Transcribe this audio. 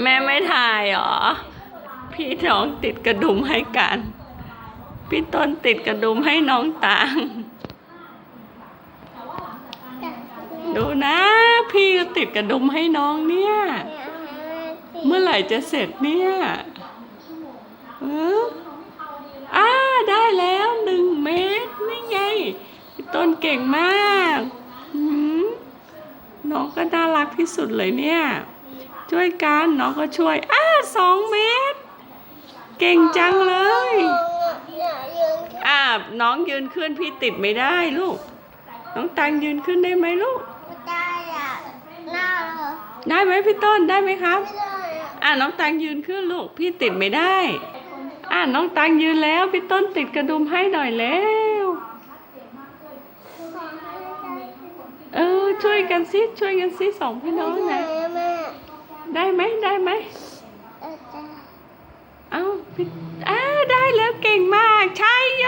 แม่ไม่ถ่ายเหรอ พี่น้องติดกระดุมให้กัน พี่ต้นติดกระดุมให้น้องตางดูนะ พี่ติดกระดุมให้น้องเนี่ย เมื่อไหร่จะเสร็จเนี่ยเอออ้าได้แล้วหนึ่งเมตรนี่ไง พี่ต้นเก่งมาก น้องก็น่ารักที่สุดเลยเนี่ย ช่วยกันน้องก็ช่วยอ้าสองเมตร เก่งจังเลย อ่าน้องยืนขึ้นพี่ติดไม่ได้ลูก น้องตังยืนขึ้นได้ไหมลูก ได้อะหน้าเหรอได้ไหมพี่ต้นได้ไหมครับไม่ได้อะอ่าน้องตังยืนขึ้นลูกพี่ติดไม่ได้ อ่าน้องตังยืนแล้วพี่ต้นติดกระดุมให้หน่อยแล้วเออช่วยกันสิช่วยกันสิสองพี่น้องนะแม่ ได้ไหมได้ไหมเอ้าอ้าได้แล้วเก่งมาก ใช่โย